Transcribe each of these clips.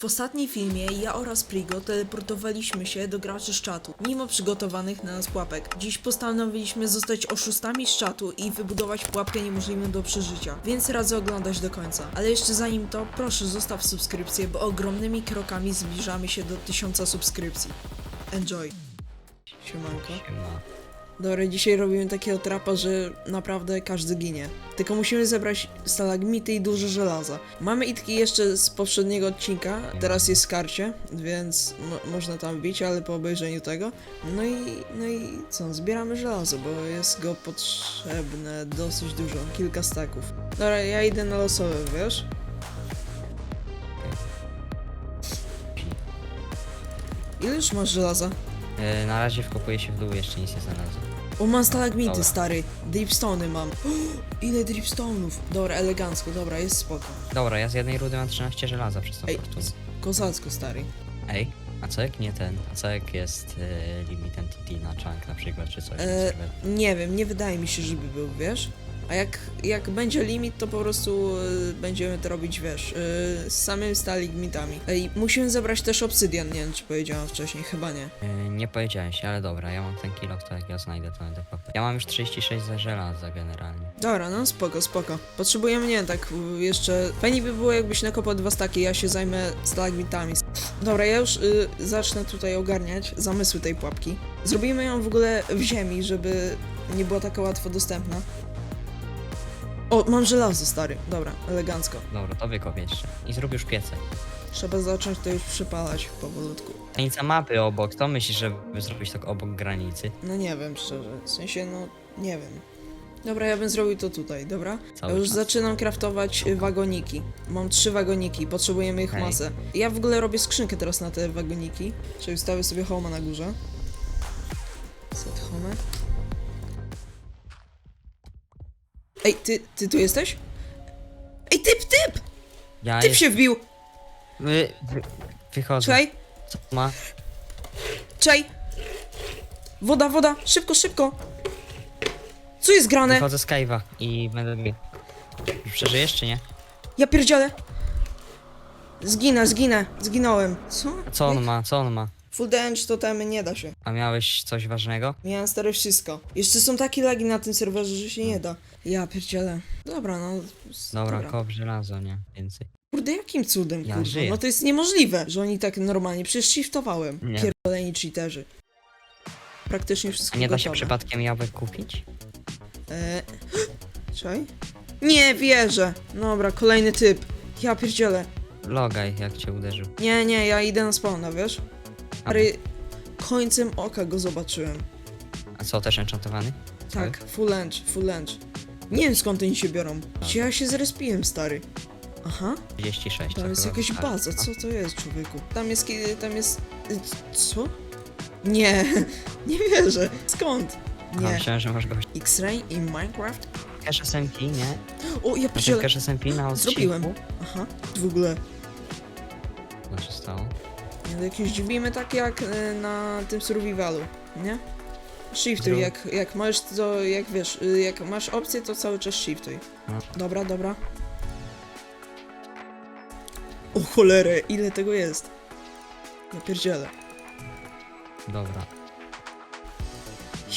W ostatnim filmie ja oraz Prigo teleportowaliśmy się do graczy z czatu, mimo przygotowanych na nas pułapek. Dziś postanowiliśmy zostać oszustami z czatu i wybudować pułapkę niemożliwą do przeżycia, więc radzę oglądać do końca. Ale jeszcze zanim to, proszę zostaw subskrypcję, bo ogromnymi krokami zbliżamy się do 1000 subskrypcji. Enjoy. Siemanko. Dobra, dzisiaj robimy takiego trapa, że naprawdę każdy ginie. Tylko musimy zebrać stalagmity i dużo żelaza. Mamy itki jeszcze z poprzedniego odcinka, teraz jest karcie, więc mo można tam bić, ale po obejrzeniu tego. No i, no i co, zbieramy żelazo, bo jest go potrzebne dosyć dużo, kilka staków. Dobra, ja idę na losowe, wiesz? Ile już masz żelaza? E, na razie wkopuję się w dół, jeszcze nic nie znalazłem. O, mam stalagmity, Dobra. stary. Dripstony mam. ile dripstonów. Dobra, elegancko, dobra, jest spoko. Dobra, ja z jednej rudy mam 13 żelaza przez tą Ej, fortunę. kozacko, stary. Ej, a co jak nie ten? A co jak jest e, limit entity na chunk na przykład, czy coś? E, Serwer? nie wiem, nie wydaje mi się, żeby był, wiesz? A jak, jak będzie limit, to po prostu y, będziemy to robić, wiesz, y, z samymi stalagmitami. Ej, musimy zebrać też obsydian, nie wiem, czy powiedziałam wcześniej, chyba nie. E, nie powiedziałeś, ale dobra, ja mam ten kilo, to jak ja znajdę to będę kopać. Ja mam już 36 za żelaza generalnie. Dobra, no spoko, spoko. Potrzebujemy, nie tak y, jeszcze... Fajnie by było, jakbyś nakopał dwa staki, ja się zajmę stalagmitami. Dobra, ja już y, zacznę tutaj ogarniać zamysły tej pułapki. Zrobimy ją w ogóle w ziemi, żeby nie była taka łatwo dostępna. O, mam żelazo, stary. Dobra, elegancko. Dobra, to wykop jeszcze. I zrób już piece. Trzeba zacząć to już przypalać powolutku. Granica mapy obok, to myślisz, żeby zrobić tak obok granicy? No nie wiem, szczerze. W sensie, no, nie wiem. Dobra, ja bym zrobił to tutaj, dobra? Cały ja już czas. zaczynam kraftować y, wagoniki. Mam trzy wagoniki, potrzebujemy ich Okej. masę. Ja w ogóle robię skrzynkę teraz na te wagoniki. Czyli ustawię sobie homa na górze. Set home. Ej, ty, ty tu jesteś? Ej, typ, typ! Ja Typ jest... się wbił! Wy... Wy... Wychodzę. Czekaj, Co ma? czekaj! Woda, woda, szybko, szybko! Co jest grane? Wychodzę z cave'a i będę biegł. Przeżyjesz czy nie? Ja pierdzielę! Zginę, zginę, zginąłem. Co? A co on ma? Co on ma? Full damage totemy nie da się. A miałeś coś ważnego? Miałem stare wszystko. Jeszcze są takie lagi na tym serwerze, że się nie da. Ja pierdzielę. Dobra, no. s- Dobra, kop żelazo, nie? Więcej. Kurde, jakim cudem, Ja kurwa? żyję. No to jest niemożliwe, że oni tak normalnie. Przecież shiftowałem. Nie. Pierdoleni cheaterzy. Praktycznie A wszystko nie da się gotowe. przypadkiem jabłek kupić? Eee, czekaj. Nie wierzę. Dobra, kolejny typ. Ja pierdzielę. Logaj, jak cię uderzył. Nie, nie, ja idę na spawna, wiesz? A, końcem oka go zobaczyłem. a co, też enchantowany? Tak, full lunch, full lunch. Nie wiem skąd oni się biorą. Gdzie ja się zrespiłem, stary? Aha, 36. to tam jest chyba jakaś wystarczy. baza, co to jest, człowieku? Tam jest, ki- tam jest... y, Co? Nie, nie wierzę. Skąd? A, Nie. myślałem, że masz gość. X-Ray in Minecraft? Cache SMP, nie? O, ja pierdzielę. Cache SMP na odcinku? Zrobiłem. Aha, w ogóle. Co się stało? Jakieś dźwigmy tak jak y, na tym survivalu, nie? Shiftuj, jak, jak masz to, jak wiesz, jak masz opcję, to cały czas shiftuj. No. Dobra, dobra. O cholerę, ile tego jest? Ja pierdzielę. Dobra.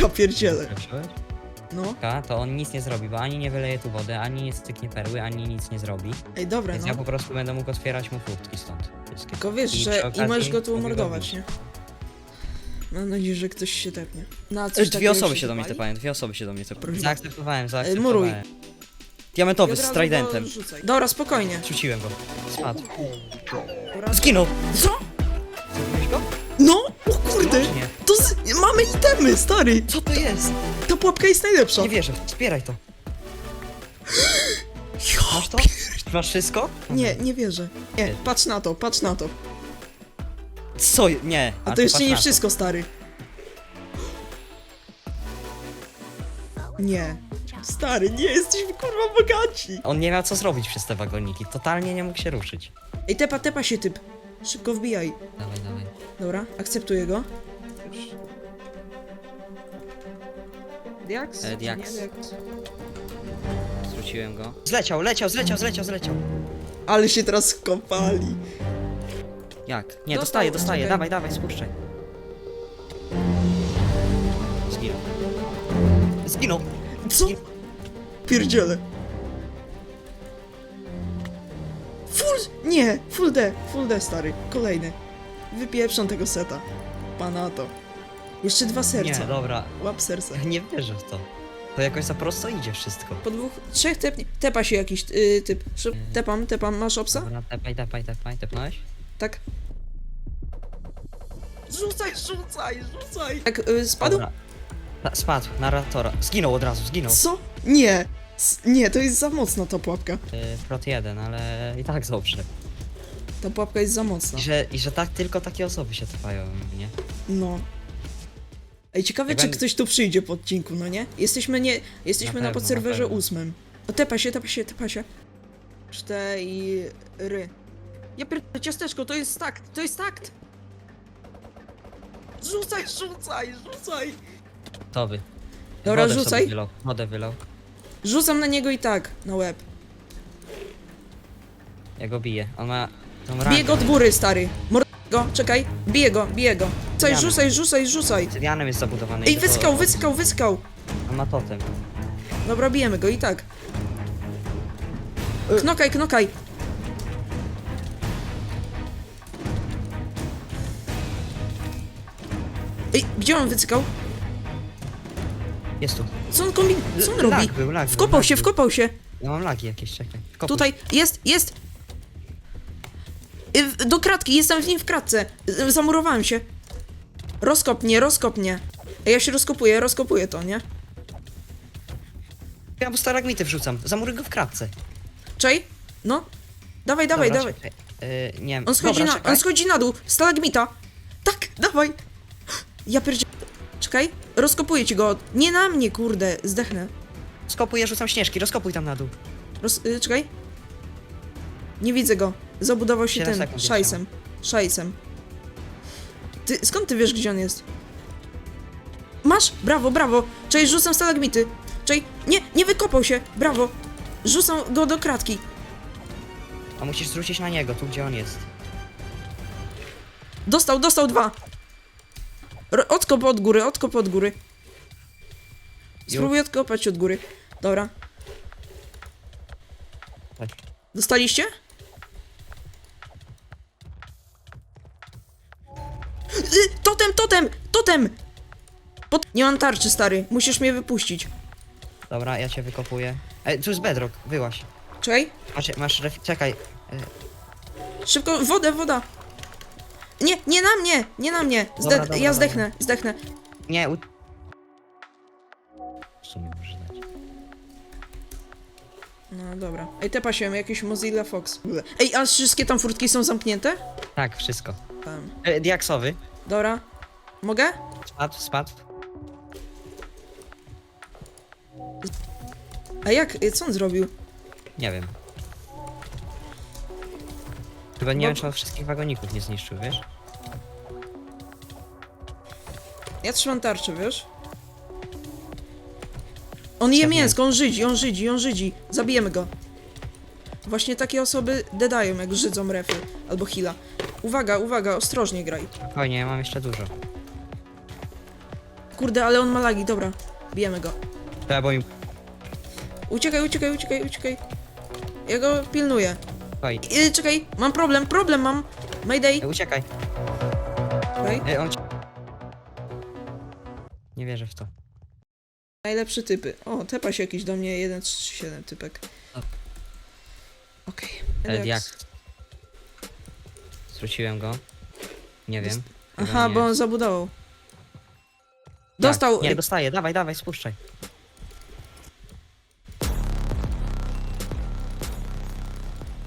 Ja pierdzielę. No, Ka, to on nic nie zrobi, bo ani nie wyleje tu wody, ani nie styknie perły, ani nic nie zrobi. ej dobra, Więc no. ja po prostu będę mógł otwierać mu furtki stąd. Wszystkie. Tylko wiesz, I że przy i okazji możesz go tu mogę go umordować, bić. Mam nadzieję, że ktoś się tepnie. Na coś Dwie takiego osoby się do mnie tepają, dwie osoby się do mnie tepają. Zaakceptowałem, muruj. zaakceptowałem. Diamentowy od z razu tridentem. rzucaj. Dobra, spokojnie. Rzuciłem go. Spadł. Zginął! Co? Zrobiłeś go? No, o kurde! Nie. To z... mamy itemy, stary! Co to jest? Ta pułapka jest najlepsza. Nie wierzę, wspieraj to. Masz to? Masz wszystko? Nie, nie wierzę. Nie, patrz na to, patrz na to. Co? je- Nie. A A to ty jeszcze patrz nie na wszystko, stary. Nie. Stary, nie jesteśmy kurwa bogaci. On nie miał co zrobić przez te wagoniki, totalnie nie mógł się ruszyć. Ej, tepa, tepa się typ. Szybko wbijaj. Dawaj, dawaj. Dobra, akceptuję go. Diaks? E, Diaks. Nie, Diaks. Zwróciłem go. Zleciał, leciał, zleciał, zleciał, zleciał. Ale się teraz kopali. Jak? Nie, dostaję, dostaję. Dawaj, dawaj, spuszczaj. Zginął. Zginął. Co? Pierdziele. Full... Nie! Full D, full D, stary. Kolejny. Wypieprzą tego seta. Pana to. Jeszcze dwa serca. Nie, dobra. Łap serce. Nie wierzę w to. To jakoś za prosto idzie wszystko. Po dwóch, trzech tepnie... Tepa się jakiś y, typ. Szyb, tepam, tepam. Masz obsa? Dobra, tepaj, tepaj, tepaj, tepnąłeś? Tak. Rzucaj, rzucaj, rzucaj! Tak, y, spadł? Dobra. Ta- Spadł, narratora. Zginął od razu, zginął. Co? Nie! S- Nie, to jest za mocna ta pułapka. Yy, prot 1, ale i tak dobrze. Ta pułapka jest za mocna. I że, I że tak tylko takie osoby się trwają, nie? No. Ej, ciekawe, Jak czy będę- ktoś tu przyjdzie po odcinku, no nie? Jesteśmy nie... Jesteśmy Na na, podserwerze na pewno. ósmym. O, tepa się, tepa się, tepa się. Cztery. Ja pierdolę, ciasteczko, to jest takt, to jest takt! Rzucaj, rzucaj, rzucaj! To by. Dobra, Wodę sobie rzucaj. Wylał, wodę wylał. Rzucam na niego i tak, na łeb. Ja go biję. On ma tą rangę. go od góry, stary. Mord go, czekaj. Biję go, biję go. Rzucaj, rzucaj, rzucaj, rzucaj. Syrianem jest zabudowany. Ej, wyskał, wyskał, wyskał. On ma totem. Dobra, bijemy go i tak. Knokaj, knokaj. Ej, gdzie on wycykał? Jest tu. Co on kombin... Co on robi? Lag był, lag był, Wkopał lag się, był. wkopał się. Ja mam lagi jakieś, czekaj. Tutaj, jest, jest. Y, w- Do kratki, jestem w nim w kratce. Y, Zamurowałem się. Rozkop mnie, rozkop mnie. Ej, Ja się rozkopuję, rozkopuję to, nie? Ja mu stalagmity wrzucam. Zamuruj go w kratce. Czej? No. Dawaj, dawaj, Dobra, dawaj. czekaj. Yy, nie wiem. On schodzi, Dobra, na, czekaj. on schodzi na dół. Stalagmita. Tak, dawaj. Ja pierdzie... Czekaj, rozkopuję ci go. Nie na mnie, kurde, zdechnę. Skopuję, rzucam śnieżki, rozkopuj tam na dół. Roz... Y, czekaj. Nie widzę go. Zabudował się ten, sekund szajsem. Szajsem. Ty, skąd ty wiesz, gdzie on jest? Masz? Brawo, brawo. Czekaj, rzucam stalagmity. Czekaj, nie, nie wykopał się. Brawo. Rzucam go do kratki. A musisz zwrócić na niego, tu gdzie on jest. Dostał, dostał dwa. Ro- odkop od góry, odkop od góry. Spróbuj odkopać od góry. Dobra. Tak. Dostaliście? Y, totem, totem, totem! Pot nie mam tarczy, stary. Musisz mnie wypuścić. Dobra, ja cię wykopuję. Ej, tu jest bedrock, wyłaś. Czekaj. Masz, masz ref... Czekaj. Szybko, wodę, woda. Nie, nie na mnie, nie na mnie. Zde Dobra, dobra, ja dobra. zdechnę, zdechnę. Nie, u... W sumie może dać. No dobra. Ej, tepa się, jakiś Mozilla Fox. Ej, a wszystkie tam furtki są zamknięte? Tak, wszystko. Tam. e, diaksowy. Dobra. Mogę? Spadł, spadł. A jak? y, Co on zrobił? Nie wiem. Chyba nie Bo- wiem, czy on wszystkich wagoników nie zniszczył, wiesz? Ja trzymam tarczę, wiesz? On je mięsko, on żydzi, on żydzi, on żydzi. Zabijemy go. Właśnie takie osoby dedają, jak żydzą refy albo heala. Uwaga, uwaga, ostrożnie graj. Spokojnie, ja mam jeszcze dużo. Kurde, ale on ma lagi, dobra. Bijemy go. Trzeba, bo im... Uciekaj, uciekaj, uciekaj, uciekaj. Ja go pilnuję. Oj, Yy, czekaj, mam problem, problem mam. Mayday. Uciekaj. E, on. Nie wierzę w to. Najlepsze typy. O, tepa się jakiś do mnie 137 typek. O. Okej. Ale jak? Zwróciłem go. Nie wiem. Chyba Aha, nie. bo on zabudował. Tak, Dostał. Nie, Ej, dostaję, dawaj, dawaj, spuszczaj.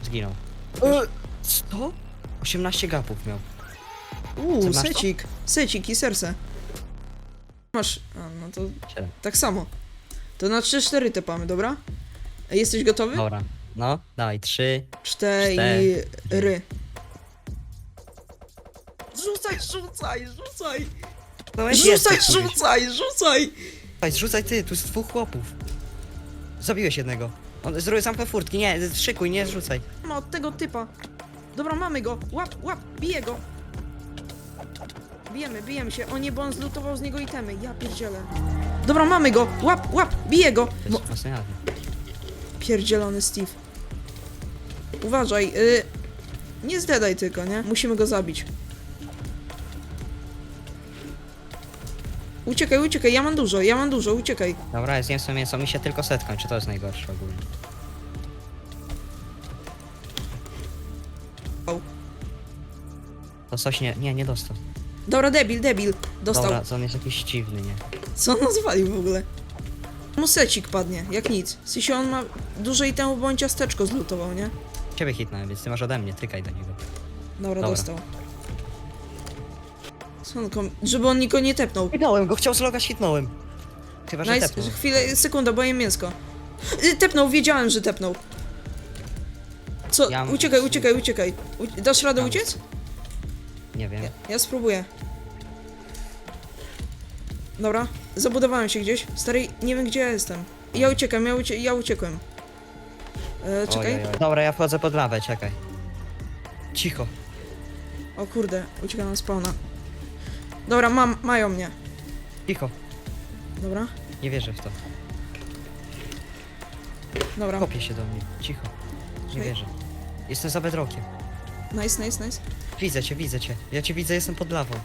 Zginął. E, co? 18 gapów miał. Uuu, secik. Secik i serce. Masz. A, no to Siedem. tak samo. To na 3-4 tepamy, dobra? Ej, Jesteś gotowy? Dobra. No, dawaj, trzy. Cztery. Rzucaj, rzucaj, rzucaj! No, jest, Rzucaj, jest, jest, rzucaj, rzucaj! Dawaj, Rzucaj ty, tu jest dwóch chłopów. Zabiłeś jednego. On zrobił zamknął furtki, nie, szykuj, nie zrzucaj. Ma od tego typa. Dobra, mamy go! Łap, łap, bije go! Bijemy, bijemy się. O nie, bo on zlutował z niego itemy. Ja pierdzielę. Dobra, mamy go! Łap, łap, bije go! To jest pierdzielony Steve. Uważaj, y... Nie zdedaj tylko, nie? Musimy go zabić. Uciekaj, uciekaj, ja mam dużo, ja mam dużo, uciekaj. Dobra, zjem sobie mięso, mi się tylko set kończy, to jest najgorsze ogólnie. Au. To coś nie, nie, nie dostał. Dobra, debil, debil. Dostał. Dobra, to on jest jakiś dziwny, nie? Co on zwalił w ogóle? Mu secik padnie, jak nic. W sensie on ma dużo i temu, bo on ciasteczko zlutował, nie? Ciebie hitnąłem, więc ty masz ode mnie, tykaj do niego. Dobra, Dobra. dostał. Co on kom... Żeby on nikogo nie tepnął. Hitnąłem go, chciał zlogać, hitnąłem. Chyba, że Nice, tepnął. chwilę, sekunda, bo jem mięsko. Y, Tepnął, wiedziałem, że tepnął. Co? Ja mam- Uciekaj, uciekaj, uciekaj. U... Dasz radę uciec? Nie wiem. Ja, ja spróbuję. Dobra, zabudowałem się gdzieś. Stary, nie wiem gdzie ja jestem. Ja uciekam, ja, ucie... ja uciekłem. E, czekaj. Dobra, ja wchodzę pod lawę, czekaj. Cicho. O kurde, uciekam na spawna. Dobra, mam, mają mnie. Cicho. Dobra, Nie wierzę w to. dobra. Kopie się do mnie. Cicho. Nie wierzę. Jestem za bedrokiem. Nice, nice, nice. Widzę cię, widzę cię. Ja cię widzę, jestem pod lawą.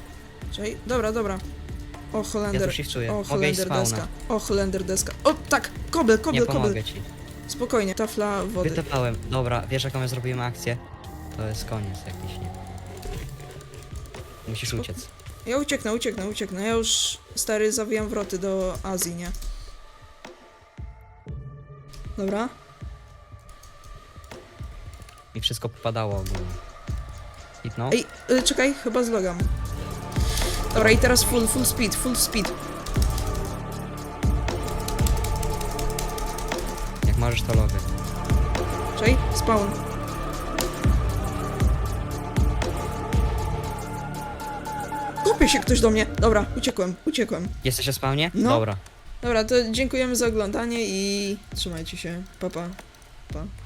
Czekaj, dobra, dobra. O, Ja Holender. tu shiftuję. o, Mogę iść Holender spawna. deska. O, Holender deska. O, tak, kobel, Nie kobel, kobel. pomogę ci. Spokojnie, tafla wody. Wytepałem. Dobra, wiesz jaką my zrobimy akcję? To jest koniec jakiś, nie? Musisz uciec. Ja ucieknę, ucieknę, ucieknę. Ja już, stary, zawijam wroty do Azji, nie? Dobra. Mi wszystko popadało ogólnie. Hitnął? Ej, y, czekaj, chyba zlogam. Dobra, i teraz full, full speed, full speed. Jak możesz to logę. Czekaj, spawn. Kopie się ktoś do mnie. Dobra, uciekłem, uciekłem. Jesteś o spawnie? No. Dobra. Dobra, to dziękujemy za oglądanie i trzymajcie się. Pa, pa. pa.